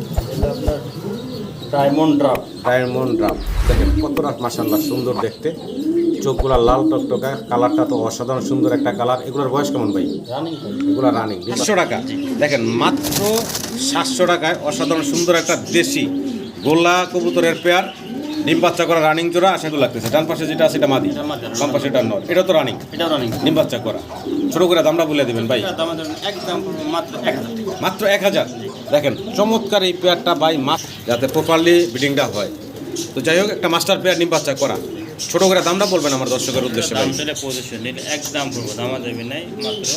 এটা আপনার diamond diamond drum দেখেন মাসাল্লাহ সুন্দর দেখতে। চোখগুলা লাল টকটকা কালারটা তো অসাধারণ সুন্দর একটা কালার। এগুলোর বয়স কেমন ভাই? রানিং এগুলো রানিং সাতশো টাকা। দেখেন মাত্র সাতশো টাকায় অসাধারণ সুন্দর একটা দেশি গোল্লা কবুতরের পেয়ার ডিম বাচ্চা করা রানিং জোড়া আশা করি লাগতেছে। ডান পাশে যেটা আছে এটা মাদি। এটা। বাম পাশে এটা নর। এটা তো রানিং এটাও রানিং ডিম বাচ্চা করা। ছোট করে দামটা বলে দেবেন ভাই। এটা এক হাজার মাত্র এক হাজার? দেখেন চমৎকার এই পেয়ারটা বাই মাস যাতে প্রপারলি ব্রিডিংটা হয়। তো যাই হোক একটা মাস্টার পেয়ার নিম বাচ্চা করা। ছোট করে দামটা বলবেন আমার দর্শকের উদ্দেশ্যে একদম দাম নাই মাত্র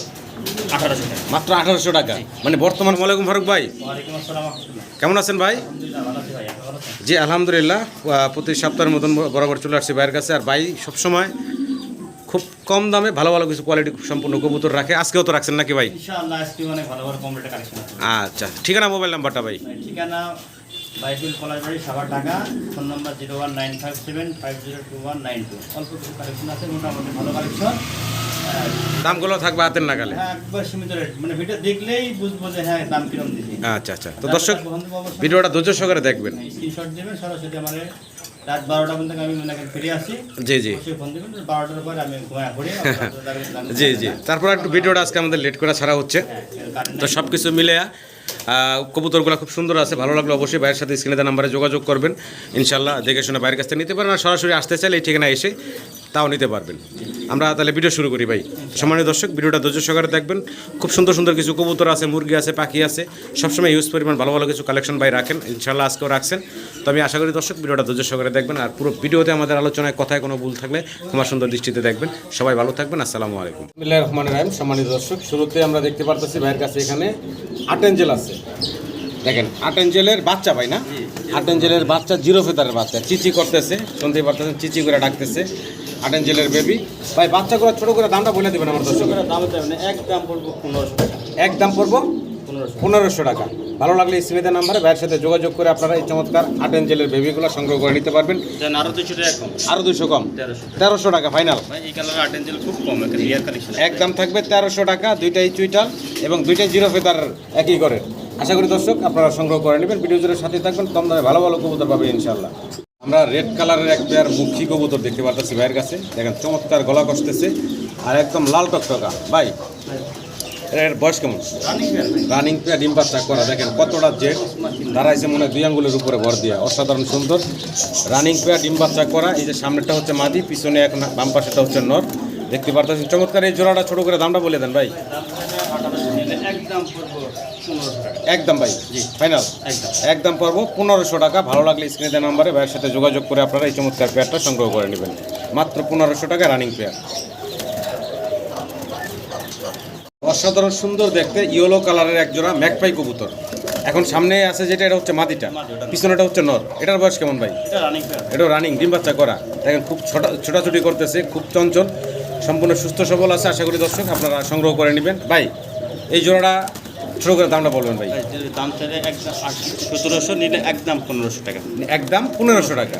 আঠারোশো টাকা। মাত্র আঠারোশো টাকা। মানে বর্তমান ওয়ালাইকুম ফারুক ভাই। কেমন আছেন ভাই? আলহামদুলিল্লাহ ভালো আছি ভাই আপনি ভালো আছেন? জি আলহামদুলিল্লাহ। প্রতি সপ্তাহের মতন বরাবর চলে আসছি ভাইয়ের কাছে। আর ভাই সবসময় খুব কম দামে ভালো ভালো কিছু কোয়ালিটি সম্পূর্ণ কবুতর রাখে। আজকেও তো রাখছেন নাকি ভাই? আচ্ছা ঠিকানা মোবাইল নাম্বারটা ভাই? ঠিকানা Savar Dhaka phone number zero one nine five seven five zero two one nine two. অল্প কিছু কালেকশন আছে মোটামুটি ভালো কালেকশন দামগুলো থাকবে হাতের নাগালে? হ্যাঁ সীমিত রেট মানে ভিডিও দেখলেই বুঝব যে হ্যাঁ দাম কিরম দিছি আচ্ছা আচ্ছা। তো দর্শক ভিডিওটা ধৈর্য সহকারে দেখবেন। স্ক্রিনশট দেবেন সরাসরি রাত বারোটা পর্যন্ত আমি ফিরে আসি। জি জি। অবশ্যই বারোটার পরে আমি ঘুমায় ঘুরে জি জি। তারপর একটু ভিডিওটা আজকে আমাদের লেট করা ছাড়া হচ্ছে। তো সবকিছু মিলে কবুতরগুলো খুব সুন্দর আছে, ভালো লাগল অবশ্যই ভাইয়ের সাথে স্ক্রিনে নাম্বারে যোগাযোগ করবেন। ইনশাল্লাহ দেখে শুনে বাইরের কাছ থেকে নিতে পারেন, আর সরাসরি আসতে চাইলে এই ঠিকানা এসে তাও নিতে পারবেন। আমরা তাহলে ভিডিও শুরু করি ভাই। সম্মানীয় দর্শক, ভিডিওটা ধৈর্য সহকারে দেখবেন। খুব সুন্দর সুন্দর কিছু কবুতর আছে, মুরগি আছে, পাখি আছে। সবসময় ইউজ পরিমাণ ভালো ভালো কিছু কালেকশন ভাই রাখেন। ইনশাল্লাহ আজকেও রাখছেন। তো আমি আশা করি দর্শক, ভিডিওটা ধৈর্য সহকারে দেখবেন, আর পুরো ভিডিওতে আমাদের আলোচনায় কথায় কোনো ভুল থাকলে ক্ষমা সুন্দর দৃষ্টিতে দেখবেন। সবাই ভালো থাকবেন, আসসালামু আলাইকুম। রহমান রাহিম। সম্মানিত দর্শক, শুরুতে আমরা দেখতে পারতেছি ভাইয়ের কাছে এখানে আট এঞ্জেল আছে। দেখেন আট এঞ্জেলের বাচ্চা ভাই না? আট এঞ্জেলের বাচ্চা জিরো ফেদারের বাচ্চা। চিচি করতেছে শুনতে পারতেছেন চিচি করে ডাকতেছে। আট এঞ্জেলের বেবি ভাই বাচ্চা করে ছোটো করে দামটা বলে দেবেন আমার দর্শকের। দাম দেবেন একদম পড়ব পনেরোশো এক দাম পড়ব পনেরোশো। টাকা। ভালো লাগলে স্মিদের নাম্বারে ভাইয়ের সাথে যোগাযোগ করে আপনারা এই চমৎকার আট এঞ্জেলের বেবিগুলো সংগ্রহ করে নিতে পারবেন। আরও দুশো টাকা কম। আরও দুশো কম? তেরোশো। টাকা ফাইনাল খুব কম একদম থাকবে তেরোশো টাকা দুইটাই চুইটাল এবং দুইটাই জিরো ফেদার একই করে। আশা করি দর্শক আপনারা সংগ্রহ করে নেবেন ভিডিও জুড়ে সাথে থাকবেন কম দামে ভালো ভালো কবুতর পাবেন ইনশাল্লাহ আমরা রেড কালারের এক পেয়ার মুখী কবুতর দেখতে পারতেছি ভাইয়ের কাছে। দেখেন চমৎকার গলা কষতেছে আর একদম লাল টকটকা। ভাই এর বয়স কেমন? রানিং পেয়ার ডিম বাচ্চা করা, দেখেন কতটা জেট দাঁড়াইছে মনে দুই আঙ্গুলের উপরে ভর দিয়া। অসাধারণ, সুন্দর। রানিং পেয়ার ডিম বাচ্চা করা, এই যে সামনেটা হচ্ছে মাদি, পিছনে এখন বাম পাশেটা হচ্ছে নর। দেখতে পারতেছেন? চমৎকার, এই জোড়াটা ছোট করে দামটা বলে দেন ভাই। একদম ভাই, জি ফাইনাল একদম পড়ব পনেরোশো টাকা। ভালো লাগলে স্ক্রিনে নাম্বারে ভাইয়ের সাথে যোগাযোগ করে আপনারা এই চমৎকার পেয়ারটা সংগ্রহ করে নেবেন। মাত্র পনেরোশো টাকা রানিং পেয়ার অসাধারণ সুন্দর দেখতে ইয়েলো কালারের একজোড়া ম্যাকপাই কবুতর। এখন সামনে আছে যেটা এটা হচ্ছে মাদিটা পিছনে এটা পিছনেটা হচ্ছে নর এটার বয়স কেমন ভাই? এটা রানিং ডিম বাচ্চা করা। দেখেন খুব ছোটা ছোটাছুটি করতেছে খুব চঞ্চল। সম্পূর্ণ সুস্থ সবল আছে আশা করি দর্শক আপনারা সংগ্রহ করে নেবেন। ভাই এই জোড়াটা ছোটো করে দামটা বলবেন ভাই। দাম চাইলে একদম সতেরোশো নিলে একদম পনেরোশো টাকা। একদম পনেরোশো টাকা।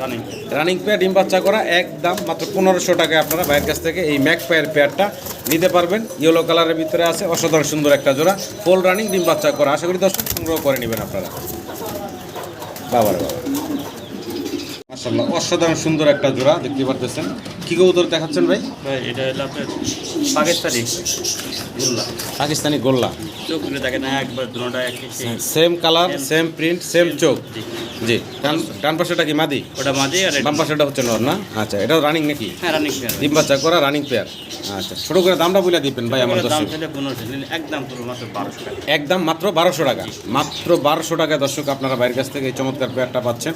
রানিং পেয়ার ডিম বাচ্চা করা একদম মাত্র পনেরোশো টাকায় আপনারা ভাইয়ের কাছ থেকে এই ম্যাক পায়ের পেয়ারটা নিতে পারবেন। ইয়েলো কালারের ভিতরে আছে অসাধারণ সুন্দর একটা জোড়া ফুল রানিং ডিম বাচ্চা করা। আশা করি দর্শক সংগ্রহ করে নেবেন আপনারা। বাবার বাবা। মাসাল্লাহ অসাধারণ সুন্দর একটা জোড়া দেখতে পারতেছেন। কি কবুতর দেখাচ্ছেন ভাই? ভাই এটা হলো আপনার পাকিস্তানি। গুল্লা। পাকিস্তানি গোল্লা। চোখ খুলে দেখেন একবার দুটোটা একই same colour same print same চোখ। জি। ডান ডান পাশেটা কি মাদি? ওটা মাঝে আর বাম পাশেটা হচ্ছে নর না? আচ্ছা এটাও রানিং নাকি? হ্যাঁ রানিং ফ্যান ডিম বাচ্চা করা রানিং পেয়ার আচ্ছা ছোট করে দামটা বলে দিবেন ভাই আমার দর্শক। একদম পুরো মাত্র বারোশো টাকা। একদম মাত্র বারোশো টাকা। মাত্র বারোশো টাকা দর্শক আপনারা বাইরের কাছ থেকে এই চমৎকার পেয়ারটা পাচ্ছেন।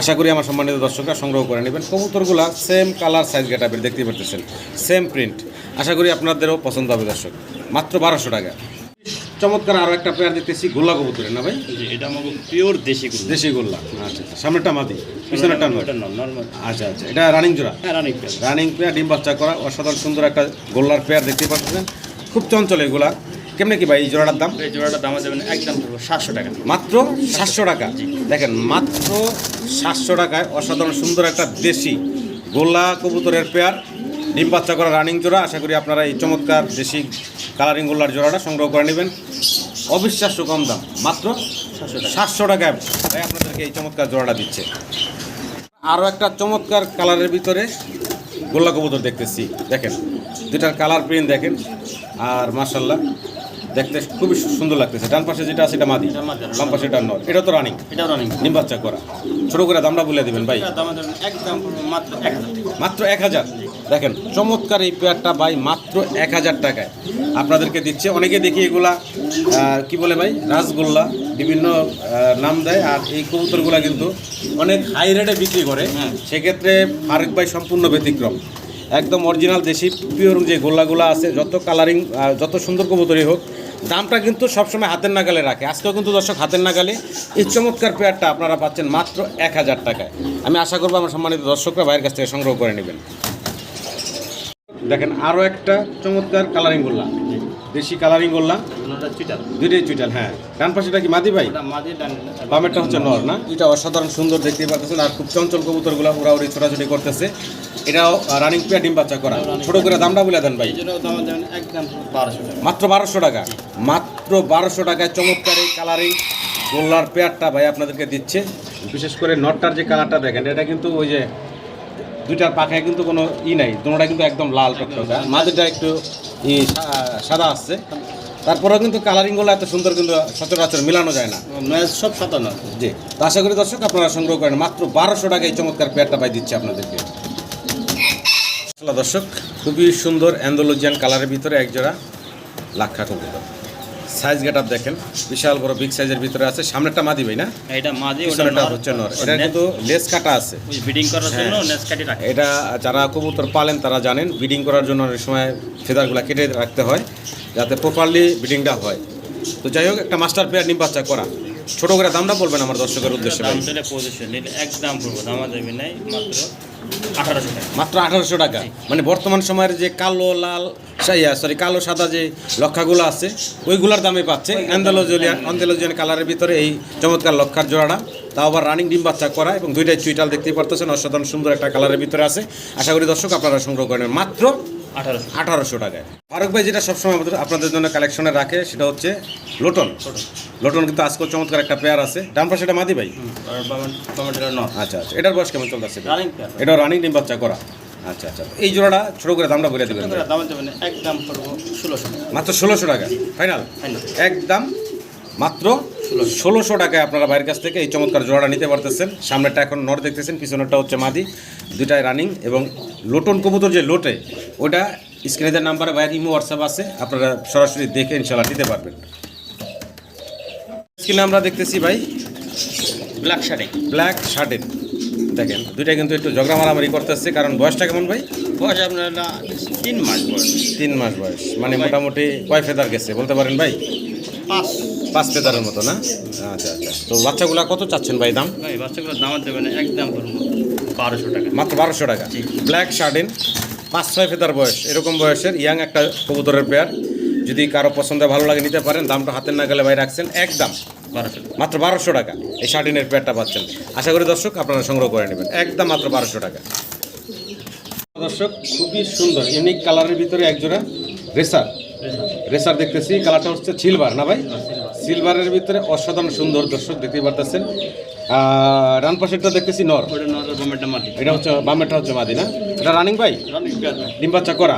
আশা করি আমার সম্মানিত দর্শকরা সংগ্রহ করে নেবেন। কবুতরগুলা সেম কালার সাইজ গেটাবের দেখতে পারতেছেন। সেম প্রিন্ট আশা করি আপনাদেরও পছন্দ হবে দর্শক। মাত্র বারোশো টাকা। চমৎকার আরও একটা পেয়ার দেখতেছি গোল্লা কবুতরের না ভাই? এটা আমার পিওর দেশি গুলো দেশি গোল্লা। আচ্ছা আচ্ছা। সামনেরটা মাদি পিছনেরটা নর্মাল আচ্ছা আচ্ছা। এটা রানিং জোড়া? হ্যাঁ রানিং ফ্যান রানিং পেয়ার ডিম বাচ্চা করা। অসাধারণ সুন্দর একটা গোল্লার পেয়ার দেখতে পাচ্ছেন খুব চঞ্চল এগুলা। কেমনে কি ভাই এই জোড়াটার দাম? এই জোড়াটার দাম দেবেন একদম পুরো সাতশো টাকা। মাত্র সাতশো টাকা? দেখেন মাত্র সাতশো টাকায় অসাধারণ সুন্দর একটা দেশি গোল্লা কবুতরের পেয়ার ডিম বাচ্চা করা রানিং জোড়া। আশা করি আপনারা এই চমৎকার দেশি কালারিং গোল্লার জোড়াটা সংগ্রহ করে নেবেন। অবিশ্বাস্য কম দাম মাত্র সাতশো টাকায়। তাই আপনাদেরকে এই চমৎকার জোড়াটা দিচ্ছে। আরও একটা চমৎকার কালারের ভিতরে গোল্লা কবুতর দেখতেছি। দেখেন দুটার কালার প্রিন্ট দেখেন। আর মার্শাল্লাহ দেখতে খুবই সুন্দর লাগতেছে। ডান পাশে যেটা আছে এটা মাদি এটা। বাম পাশে এটা নর। এটা তো রানিং এটাও রানিং নিম বাচ্চা করা। ছোট করে দামটা বলে দিবেন ভাই। একদম মাত্র এক হাজার মাত্র এক হাজার। দেখেন চমৎকার এই পেয়ারটা ভাই মাত্র এক হাজার টাকায়। আপনাদেরকে দিচ্ছে। অনেকে দেখি এগুলা কি বলে ভাই? রাসগোল্লা বিভিন্ন নাম দেয়। আর এই কবুতরগুলা কিন্তু অনেক হাই রেটে বিক্রি করে। হ্যাঁ। সেক্ষেত্রে ফারুক ভাই সম্পূর্ণ ব্যতিক্রম। একদম অরিজিনাল দেশি পিওর যে গোল্লাগুলো আছে যত কালারিং যত সুন্দর কবুতরই হোক দামটা কিন্তু সবসময় হাতের নাগালে রাখে। আজকেও কিন্তু দর্শক হাতের নাগালে। এই চমৎকার পেয়ারটা আপনারা পাচ্ছেন মাত্র এক হাজার টাকায়। আমি আশা করব আমার সম্মানিত দর্শকরা ভাইয়ের কাছ থেকে সংগ্রহ করে নেবেন। দেখেন আরও একটা চমৎকার কালারিং গোল্লা। দেশি কালারিং গোল্লা। দুইটাই চুইটাল হ্যাঁ। ডান পাশেটা কি মাদি ভাই? বামেরটা হচ্ছে নর না? এটা অসাধারণ সুন্দর দেখতে পাচ্ছেন আর খুব চঞ্চল কবুতরগুলো উড়াউড়ি ছোটাছুটি করতেছে। এটাও রানিং পেয়ার ডিম বাচ্চা করা। ছোট করে দামটা বলে দেন ভাই। মাত্র বারোশো টাকা। মাত্র বারোশো টাকায় চমৎকার এই কালারিং গোল্লার পেয়ারটা ভাই আপনাদেরকে দিচ্ছে। বিশেষ করে নটটার যে কালারটা দেখেন এটা কিন্তু ওই যে দুইটার পাখায় কিন্তু কোনো ই নাই। দুটোটা কিন্তু একদম লাল টকটকা। মাঝেটা একটু ই সাদা আসছে। তারপরেও কিন্তু কালারিংগুলো এত সুন্দর কিন্তু সচরাচর মেলানো যায় না। সব সাতান্ন জি। তো আশা করি দর্শক আপনারা সংগ্রহ করেন। মাত্র বারোশো টাকা এই চমৎকার পেয়ারটা পাই দিচ্ছে আপনাদেরকে। আসলে দর্শক খুবই সুন্দর অ্যান্ডোলজিয়ান কালারের ভিতরে একজোড়া লাক্ষা কবুতর। সাইজ গেট আপ দেখেন বিশাল বড় বিগ সাইজের ভিতরে আছে। সামনেরটা মাদি ভাই না? এটা মাঝে ওটা হচ্ছে নর। এটা কিন্তু লেস কাটা আছে। বিডিং করার হ্যাঁ। জন্য নেস কাটি রাখে। এটা যারা কবুতর পালেন তারা জানেন ব্রিডিং করার জন্য অনেক সময় ফেদারগুলো কেটে রাখতে হয় যাতে প্রপারলি ব্রিডিংটা হয়। তো যাই হোক একটা মাস্টার পেয়ার নিম বাচ্চা করা। ছোট করে দামটা বলবেন আমার দর্শকের উদ্দেশ্যে দাম চলে পজিশন একদম দাম দেবে নাই মাত্র আঠারোশো টাকা। মাত্র আঠারোশো টাকা? মানে বর্তমান সময়ের যে কালো লাল সরি কালো সাদা যে লক্ষাগুলো আছে ওইগুলোর দামে পাচ্ছে। কালারের ভিতরে এই চমৎকার লক্ষার জোড়াটা। তাও আবার রানিং ডিম বাচ্চা করা এবং দুইটাই চুইটাল দেখতেই পারতেছেন। অসাধারণ সুন্দর একটা কালারের ভিতরে আছে। আশা করি দর্শক আপনারা সংগ্রহ করেন। মাত্র আঠারোশো। টাকায়। ফারুক ভাই যেটা সবসময় আমাদের আপনাদের জন্য কালেকশনে রাখে সেটা হচ্ছে লোটন। লোটন। কিন্তু আজকাল চমৎকার একটা পেয়ার আছে। ডান পাশে এটা মাদি ভাই? আচ্ছা আচ্ছা। এটার বয়স কেমন চলতেছে? এটা রানিং ডিম বাচ্চা করা। আচ্ছা আচ্ছা। এই জোড়াটা ছোট করে দামটা বলে দেবেন ভাই। দাম দেবে না একদম ষোলোশো মাত্র ষোলোশো টাকা। ফাইনাল একদম মাত্র ষোলোশো টাকায় আপনারা বাইরের কাছ থেকে এই চমৎকার জোড়াটা নিতে পারতেছেন। সামনেটা এখন নর দেখতেছেন পিছনেরটা হচ্ছে মাদি। দুটাই রানিং এবং লোটন কবুতর যে লোটে ওটা স্ক্রিনের নাম্বারে বাইরে ইমো হোয়াটসঅ্যাপ আছে। আপনারা সরাসরি দেখে ইনশাল্লাহ নিতে পারবেন। স্ক্রিনে আমরা দেখতেছি ভাই ব্ল্যাক শার্টিং ব্ল্যাক শার্টের দেখেন দুইটা কিন্তু একটু ঝগড়া মারামারি করতেছে। কারণ বয়সটা কেমন ভাই? বয়স আপনার তিন মাস বয়স। তিন মাস বয়স। মানে মোটামুটি কয় ফেদার গেছে বলতে পারেন ভাই? পাঁচ। পাঁচ ফেদারের মতো না? আচ্ছা আচ্ছা। তো বাচ্চাগুলা কত চাচ্ছেন ভাই দাম? ভাই বাচ্চাগুলো দাম দেবে না একদম বারোশো টাকা। মাত্র বারোশো টাকা। ব্ল্যাক শার্টিন পাঁচ ছয় ফেদার বয়স এরকম বয়সের ইয়াং একটা কবুতরের পেয়ার যদি কারও পছন্দে ভালো লাগে নিতে পারেন দামটা হাতের না গেলে ভাই রাখছেন একদম। বারোশো মাত্র বারোশো টাকা এই শার্টিনের পেয়ারটা পাচ্ছেন। আশা করি দর্শক আপনারা সংগ্রহ করে নেবেন। একদম মাত্র বারোশো টাকা। দর্শক খুবই সুন্দর ইউনিক কালারের ভিতরে একজোড়া রেসার রেসার দেখতেছি কালারটা হচ্ছে সিলভার না ভাই? সিলভারের ভিতরে অসাধারণ সুন্দর দর্শক দেখতেই পারতেছেন। রান ডান পাশেরটা দেখতেছি নর। এটা হচ্ছে বামেরটা হচ্ছে মাদি না? এটা রানিং ভাই? ডিম বাচ্চা করা।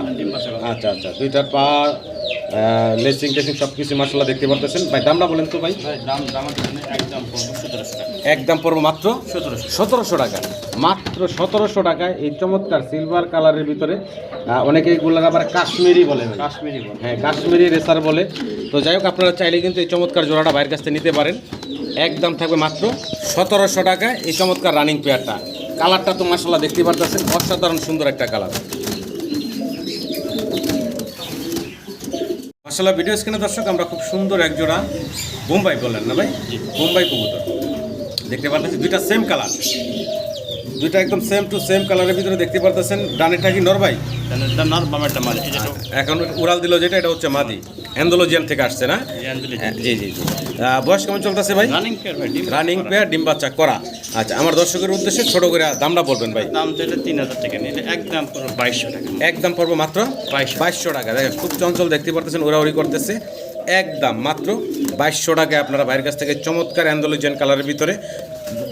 আচ্ছা আচ্ছা দুইটার পা লেসিং টেসিং সব কিছু মাসাল্লাহ দেখতে পারতেছেন। ভাই দামটা বলেন তো ভাই। একদম পড়ব পড়ব মাত্র সতেরোশো। টাকা। মাত্র সতেরোশো টাকায় এই চমৎকার সিলভার কালারের ভিতরে অনেকে এগুলোর আবার কাশ্মীরি বলে কাশ্মীরি হ্যাঁ কাশ্মীরি রেসার বলে। তো যাই হোক আপনারা চাইলে কিন্তু এই চমৎকার জোড়াটা বাইরের কাছ থেকে নিতে পারেন। একদম থাকবে মাত্র সতেরোশো টাকা এই চমৎকার রানিং পেয়ারটা কালারটা তো মাসাল্লাহ দেখতে পারতেছেন। অসাধারণ সুন্দর একটা কালার মাসাল্লাহ ভিডিও স্ক্রিনে দর্শক আমরা খুব সুন্দর একজোড়া বোম্বাই বললেন না ভাই? বোম্বাই কবুতর। দেখতে পারতেছি দুইটা সেম কালার দুইটা একদম সেম টু সেম কালারের ভিতরে দেখতে পারতেছেন ডানেরটা কি নর ভাই? এটা এখন উড়াল দিল যেটা এটা হচ্ছে মাদি। অ্যান্ডোলজিয়ান থেকে আসছে না? হ্যাঁ, জি জি জি। আহ, বয়স কেমন চলতেছে ভাই? রানিং পেয়ার ডিম বাচ্চা করা। আচ্ছা আমার দর্শকের উদ্দেশ্যে ছোট করে দামটা বলবেন ভাই। দাম চাইলে তিন হাজার টাকা নিলে একদম বাইশশো টাকা। একদম পড়ব মাত্র বাইশশো। টাকা। দেখেন খুব চঞ্চল দেখতে পারতেছেন ওরাউরি করতেছে। একদম মাত্র বাইশশো টাকায় আপনারা বাইরের কাছ থেকে চমৎকার অ্যান্ডোলোজেন কালারের ভিতরে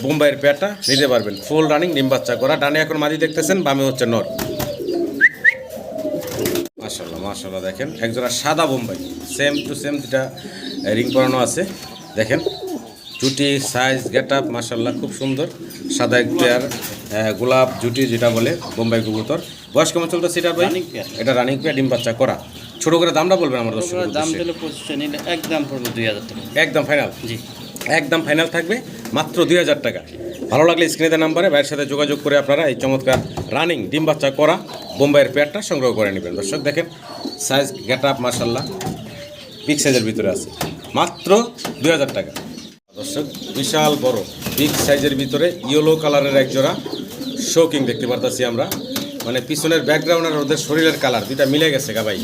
বোম্বাইয়ের পেয়ারটা নিতে পারবেন। ফুল রানিং ডিম বাচ্চা করা। ডানে এখন মাদি দেখতেছেন বামে হচ্ছে নর। মাশাল্লাহ মাশাল্লাহ দেখেন। একজোড়া সাদা বোম্বাই সেম টু সেম যেটা রিং পরানো আছে। দেখেন জুটি সাইজ গেট আপ মাশাল্লাহ খুব সুন্দর। সাদা এক পেয়ার গোলাপ জুটি যেটা বলে বোম্বাই কবুতর। বয়স কেমন চলতেছে এটা ভাই? এটা রানিং পেয়ার ডিম বাচ্চা করা। ছোটো করে দামটা বলবেন আমার দর্শক দাম দিলে পঁচিশশো নিলে একদম পড়বে দুই হাজার টাকা। একদম ফাইনাল জি। একদম ফাইনাল থাকবে, মাত্র দুই হাজার টাকা। ভালো লাগলে স্ক্রিনে নাম্বারে ভাইয়ের সাথে যোগাযোগ করে আপনারা এই চমৎকার রানিং ডিম বাচ্চা করা বোম্বাইয়ের পেয়ারটা সংগ্রহ করে নেবেন। দর্শক দেখেন সাইজ গেট আপ মার্শাল্লাহ বিগ সাইজের ভিতরে আছে। মাত্র দুই হাজার টাকা। দর্শক, বিশাল বড় বিগ সাইজের ভিতরে ইয়েলো কালারের এক জোড়া শোকিং দেখতে পারতাছি আমরা। মানে পিছনের ব্যাকগ্রাউন্ড আর ওদের শরীরের কালার দুইটা মিলে গেছে গা ভাই।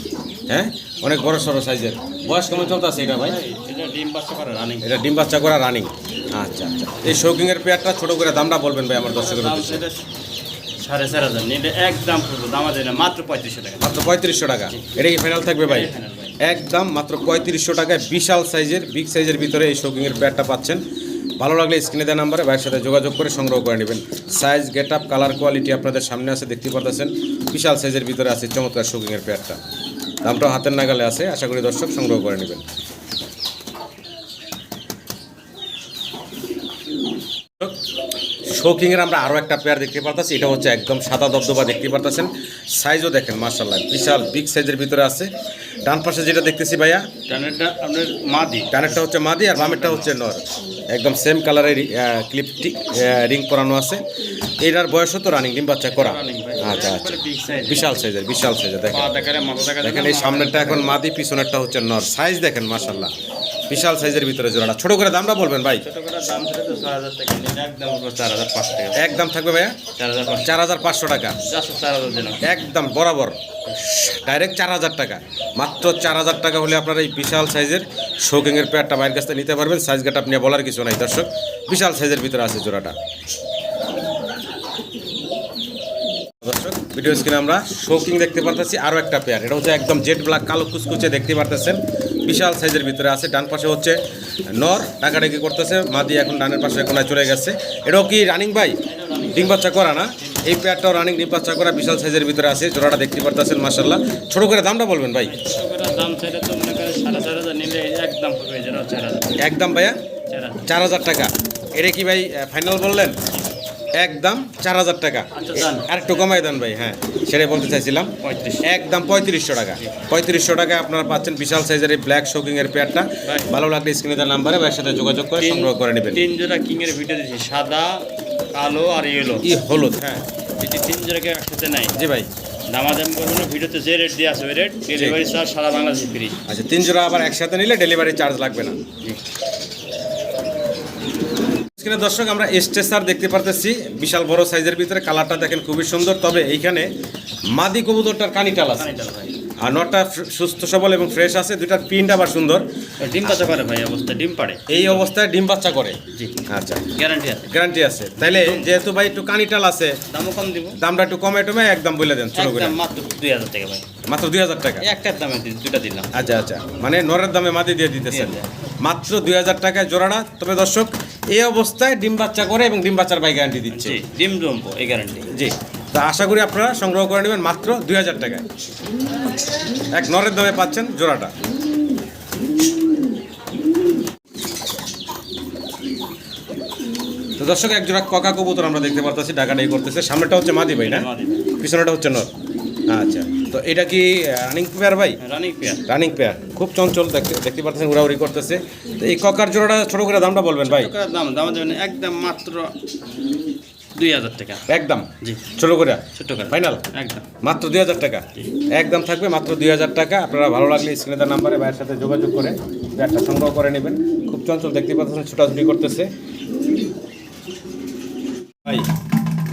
হ্যাঁ? অনেক বড় সড়ো সাইজের। বয়স কেমন চলতেছে এটা ভাই? এটা ডিম বাচ্চা করে রানিং এটা ডিম বাচ্চা করা রানিং আচ্ছা আচ্ছা। এই শৌকিংয়ের পেয়ারটা ছোট করে দামটা বলবেন ভাই আমার দর্শকের সাড়ে চার হাজার। নিলে একদম দাম আছে মাত্র পঁয়ত্রিশশো টাকা। মাত্র পঁয়ত্রিশশো টাকা। এটা কি ফাইনাল থাকবে ভাই। একদম মাত্র পঁয়ত্রিশশো টাকায় বিশাল সাইজের বিগ সাইজের ভিতরে এই শৌকিংয়ের পেয়ারটা পাচ্ছেন। ভালো লাগলে স্ক্রিনে দেওয়া নাম্বারে ভাইয়ের সাথে যোগাযোগ করে সংগ্রহ করে নেবেন। Size get up colour quality আপনাদের সামনে আছে দেখতে পাচ্ছেন বিশাল সাইজের ভিতরে আছে চমৎকার শৌকিংয়ের পেয়ারটা। দামটাও হাতের নাগালে আছে আশা করি দর্শক সংগ্রহ করে নেবেন। শৌকিংয়ের আমরা আরও একটা পেয়ার দেখতে পারতেছি এটা হচ্ছে একদম সাদা দবদবা দেখতে পারতেছেন। সাইজও দেখেন মার্শাল্লাহ বিশাল বিগ সাইজের ভিতরে আছে। ডান পাশে যেটা দেখতেছি ভাইয়া টানেরটা আপনার মাদি। ডানেরটা হচ্ছে মাদি আর বামেরটা হচ্ছে নর। একদম সেম কালারের ক্লিপটি রিং পরানো আছে। এটার বয়সও তো রানিং ডিম বাচ্চা করা। আচ্ছা আচ্ছা। বিশাল সাইজের বিশাল সাইজের দেখেন। দেখেন এই সামনেরটা এখন মাদি পিছনেরটা হচ্ছে নর। সাইজ দেখেন মার্শাল্লাহ বিশাল সাইজের ভিতরে জোড়াটা। ছোট করে দামটা বলবেন ভাই? একদম থাকবে ভাইয়া? চার হাজার পাঁচশো। টাকা। একদম বরাবর। ডাইরেক্ট চার হাজার টাকা। মাত্র চার হাজার টাকা হলে আপনার এই বিশাল সাইজের শৌকিংয়ের পেয়ারটা মায়ের কাছ থেকে নিতে পারবেন। সাইজ গাটা আপনি বলার কিছু নাই দর্শক। বিশাল সাইজের ভিতরে আছে জোড়াটা দর্শক ভিডিও স্ক্রিনে আমরা শৌকিং দেখতে পারতেছি আরও একটা পেয়ার এটা হচ্ছে একদম জেট ব্ল্যাক কালো কুচকুচে দেখতে পারতেছেন। বিশাল সাইজের ভিতরে আছে ডান পাশে হচ্ছে নর টাকাটাকি করতেছে মাদি এখন ডানের পাশে কোনায় চলে গেছে। এটাও কি রানিং ভাই? ডিম বাচ্চা করা না? এই পেয়ারটাও রানিং ডিম বাচ্চা করা বিশাল সাইজের ভিতরে আছে জোড়াটা দেখতে পারতেছেন মাসাল্লাহ ছোট করে দামটা বলবেন ভাই। একদম ভাইয়া? চার হাজার। টাকা। এটা কি ভাই ফাইনাল বললেন? একদম চার হাজার টাকা। আচ্ছা। আর একটু কমাই দেন ভাই হ্যাঁ সেটাই বলতে চাইছিলাম। একদম পঁয়ত্রিশশো টাকা। পঁয়ত্রিশশো টাকা আপনারা পাচ্ছেন বিশাল সাইজের এই ব্ল্যাক শোকিং এর পেয়ারটা। ভালো লাগলে স্ক্রিনে দেওয়ার নাম্বারে ভাইয়ের সাথে যোগাযোগ করে সংগ্রহ করে নেবেন। তিন জোড়া কিং এর ভিডিও দিয়েছি সাদা কালো আর ইয়েলো ই হলুদ হ্যাঁ। যদি তিন জোড়াকে একসাথে নাই। জি ভাই। দামাদাম ভিডিওতে যে রেট দিয়ে রেট ডেলিভারি চার্জ সারা বাংলাদেশে ফ্রি আচ্ছা তিন জোড়া আবার একসাথে নিলে ডেলিভারি চার্জ লাগবে না। স্ক্রিনে দর্শক আমরা স্টেসার দেখতে পারতেছি। বিশাল বড় সাইজের ভিতরে কালারটা দেখেন খুবই সুন্দর তবে এইখানে মাদি কবুতরটার কানিটাল আছে। আর নটটা সুস্থ সবল এবং ফ্রেশ আছে দুইটার প্রিন্ট আবার সুন্দর। ডিম বাচ্চা করে ভাই অবস্থা ডিম পাড়ে। এই অবস্থায় ডিম বাচ্চা করে। জি। আচ্ছা। গ্যারান্টি আছে। গ্যারান্টি আছে। তাইলে যেহেতু ভাই একটু কানিটাল আছে দামও কম দিব। দামটা একটু কমে টমে একদম বলে দেন ছোট করে মাত্র দুই হাজার টাকা ভাই। মাত্র দুই হাজার টাকা? একটার দামে দুটা দিলাম। আচ্ছা আচ্ছা। মানে নরের দামে মাদি দিয়ে দিতেছেন। মাত্র দুই হাজার টাকায় জোড়াটা। তবে দর্শক এই অবস্থায় ডিম বাচ্চা করে এবং ডিম বাচ্চার বাই গ্যারান্টি দিচ্ছে। ডিম জম্পো এই গ্যারান্টি জি তা আশা করি আপনারা সংগ্রহ করে নেবেন মাত্র দুই হাজার টাকায়। এক নরের দামে পাচ্ছেন জোড়াটা। তো দর্শক এক জোড়া ককা কবুতর আমরা দেখতে পারতেছি ডাকাডাই করতেছে। সামনেটা হচ্ছে মাদি ভাই না? পিছনেটা হচ্ছে নর। তো এটা কি রানিং পেয়ার ভাই? রানিং পেয়ার রানিং পেয়ার খুব চঞ্চল দেখতে দেখতে পাচ্ছেন উড়াউড়ি করতেছে। তো এই ককার জোড়াটা ছোট করে দামটা বলবেন ভাই? দাম দাম দেবেন একদম মাত্র দুই হাজার টাকা। একদম? জি। ছোট করে? ছোট্ট করে। ফাইনাল একদম। মাত্র দুই হাজার টাকা? একদম থাকবে মাত্র দুই হাজার টাকা। আপনারা ভালো লাগলে স্ক্রিনে তার নাম্বারে ভাইয়ের সাথে যোগাযোগ করে ব্যাগটা সংগ্রহ করে নেবেন। খুব চঞ্চল দেখতে পাচ্ছেন ছোটাছুটি করতেছে। ভাই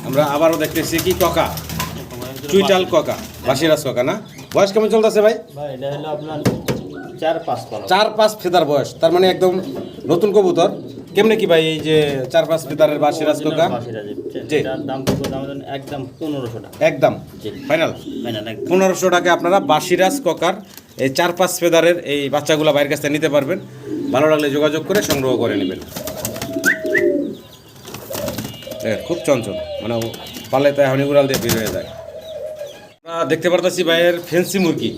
আমরা আবারও দেখতেছি কি ককা চুইটাল ককা বাসিরাজ ককা না? বয়স কেমন চলতেছে ভাই? ভাই এটা হলো আপনার চার পাঁচ পালক চার পাঁচ ফেদার বয়স তার মানে একদম নতুন কবুতর। কেমনে কি ভাই এই যে চার পাঁচ ফেদারের বাসিরাজ কোকা? জি। একদম পনেরোশো টাকা। একদম। ফাইনাল? পনেরোশো টাকা আপনারা বাসিরাজ ককার এই চার পাঁচ ফেদারের এই বাচ্চাগুলো বাইরের কাছ থেকে নিতে পারবেন। ভালো লাগলে যোগাযোগ করে সংগ্রহ করে নেবেন। খুব চঞ্চল। মানে পালে তাই হানি উড়াল দিয়ে বের হয়ে যায়। দেখতে পারতেছি ভাইয়ের ফেন্সি মুরগি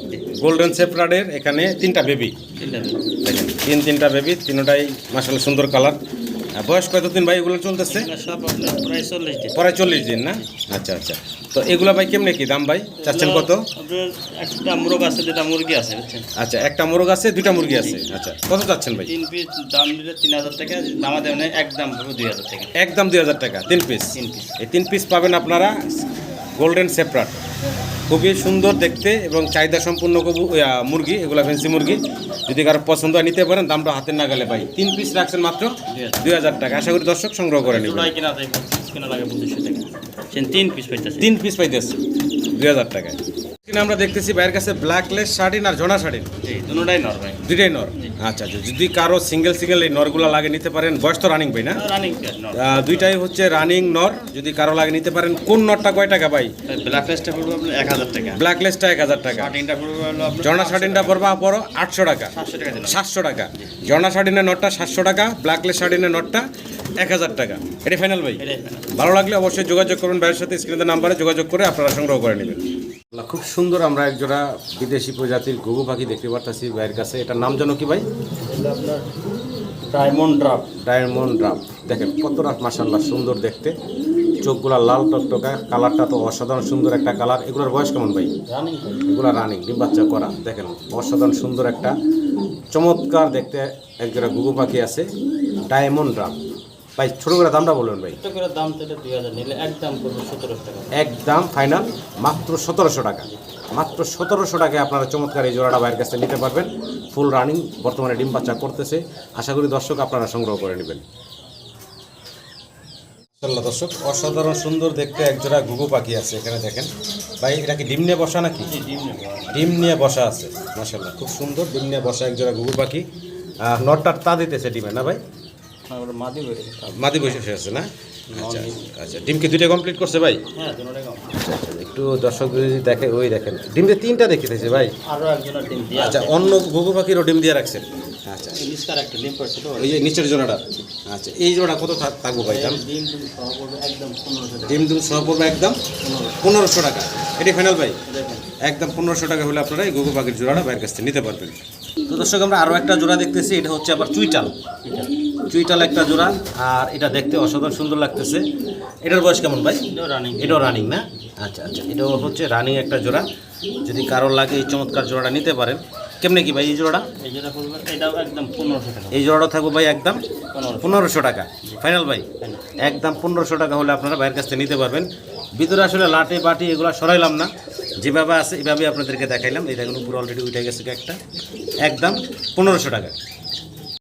গোল্ডেন সেফরাডের এখানে তিনটা বেবি দেখেন তিন তিনটা বেবি তিনটাই মাসাল্লাহ সুন্দর কালার বয়স কতদিন ভাই এগুলো চলতেছে? প্রায় চল্লিশ দিন। না? আচ্ছা আচ্ছা। তো এগুলো ভাই কেমনে কি দাম ভাই? চাচ্ছেন কত? একটা মুরগ আছে দুটা মুরগি আছে আচ্ছা একটা মোরগ আছে দুটা মুরগি আছে। আচ্ছা কত চাচ্ছেন ভাই? তিন পিস দাম দিলে তিন হাজার টাকা দামা দেবেন একদম দুই হাজার টাকা। একদম দুই হাজার টাকা তিন পিস তিন পিস এই তিন পিস পাবেন আপনারা গোল্ডেন সেপ্রাট খুবই সুন্দর দেখতে এবং চাহিদা সম্পূর্ণ কবু মুরগি এগুলো ফেন্সি মুরগি। যদি কারও পছন্দ হয় নিতে পারেন দামটা হাতের না গেলে পাই তিন পিস রাখছেন মাত্র দুই হাজার টাকা। আশা করি দর্শক সংগ্রহ করে নেবেন। তিন পিস পাইতেছে। তিন পিস পাইতেছে দুই হাজার টাকায়। এখানে আমরা দেখতেছি বাইরের কাছে ব্ল্যাকলেস শার্টিন আর ঝোনা শার্টিন। জি দুটাই নর ভাই। দুইটাই নর? আচ্ছা আচ্ছা যদি কারও সিঙ্গেল সিঙ্গেল এই নরগুলো লাগে নিতে পারেন বয়স তো রানিং ভাই না? রানিং দুইটাই হচ্ছে রানিং নর যদি কারও লাগে নিতে পারেন কোন নরটা কয় টাকা ভাই? ব্ল্যাক লেসটা পড়বে আপনার এক হাজার টাকা। ব্ল্যাকলেসটা এক হাজার টাকা। পড়বে আপনার ঝর্ণা শার্টিনটা পড়বা বড় আটশো টাকা। সাতশো টাকা টাকা। শার্টিনের নটটা সাতশো টাকা ব্ল্যাকলেস শার্টিনের নটটা এক হাজার টাকা। এটা ফাইনাল ভাই? ভালো লাগলে অবশ্যই যোগাযোগ করবেন ভাইয়ের সাথে স্ক্রিনের নাম্বারে যোগাযোগ করে আপনারা সংগ্রহ করে নেবেন। খুব সুন্দর আমরা একজোড়া বিদেশি প্রজাতির ঘুঘু পাখি দেখতে পারতাছি ভাইয়ের কাছে। এটার নাম যেন কি ভাই? ডায়মন্ড ড্রপ ডায়মন্ড ড্রাপ দেখেন কতটা মাসাল্লাহ সুন্দর দেখতে। চোখগুলা লাল টকটকা কালারটা তো অসাধারণ সুন্দর একটা কালার। এগুলোর বয়স কেমন ভাই? এগুলা রানিং ডিম বাচ্চা করা। দেখেন অসাধারণ সুন্দর একটা চমৎকার দেখতে একজোড়া গুগু পাখি আছে। ডায়মন্ড ড্রাপ ভাই ছোটো করে দামটা বলবেন ভাই। ছোট করে দাম তো দুই হাজার নিলে একদম পড়বে সতেরোশো টাকা। একদম ফাইনাল মাত্র সতেরোশো টাকা। মাত্র সতেরোশো টাকায় আপনারা চমৎকার এই জোড়াটা বাইরের কাছে নিতে পারবেন। ফুল রানিং বর্তমানে ডিম বাচ্চা করতেছে। আশা করি দর্শক আপনারা সংগ্রহ করে নেবেন। দর্শক অসাধারণ সুন্দর দেখতে একজোড়া ঘুঘু পাখি আছে এখানে দেখেন। ভাই এটা কি ডিম নিয়ে বসা নাকি? ডিম নিয়ে বসা। আছে মাশাল্লাহ খুব সুন্দর ডিম নিয়ে বসা একজোড়া ঘুঘু পাখি। নটটার তা দিতেছে ডিমে না ভাই? মাদি বসে আছে। না? আচ্ছা আচ্ছা ডিমকে দুইটা কমপ্লিট করছে ভাই? হ্যাঁ আচ্ছা আচ্ছা একটু দর্শক যদি দেখে ওই দেখেন। ডিমে তিনটা দেখিতেছে ভাই। আরও একজনের ডিম দিয়ে আচ্ছা অন্য ঘুঘু পাখিরও ডিম দিয়ে রাখছেন। আচ্ছা ডিম ওই যে নিচের জোড়াটা। আচ্ছা এই জোড়া কত থাকব ভাই দাম? ডিম ডিম সহ পড়বে একদম পনেরোশো টাকা। ডিম ডিম সহ একদম পনেরোশো। টাকা। এটি ফাইনাল ভাই? একদম পনেরোশো টাকা হলে আপনারা এই ঘুঘু পাখির জোড়াটা বাইরের কাছ থেকে নিতে পারবেন। তো দর্শক আমরা আরও একটা জোড়া দেখতেছি এটা হচ্ছে আবার চুইটাল। চুইটাল একটা জোড়া আর এটা দেখতে অসাধারণ সুন্দর লাগতেছে। এটার বয়স কেমন ভাই? এটাও রানিং এটাও রানিং না? আচ্ছা আচ্ছা এটাও হচ্ছে রানিং একটা জোড়া। যদি কারোর লাগে এই চমৎকার জোড়াটা নিতে পারেন। কেমনে কি ভাই এই জোড়াটা? এই এটাও একদম পনেরোশো টাকা। এই জোড়াটা থাকব ভাই একদম পনেরোশো। টাকা। ফাইনাল ভাই? একদম পনেরোশো টাকা হলে আপনারা বাইরের কাছ থেকে নিতে পারবেন। ভিতরে আসলে লাটে বাটি এগুলো সরাইলাম না। যেভাবে আছে এভাবে আপনাদেরকে দেখাইলাম। এই দেখুন উপরে অলরেডি উঠে গেছে একটা একদম পনেরোশো টাকা।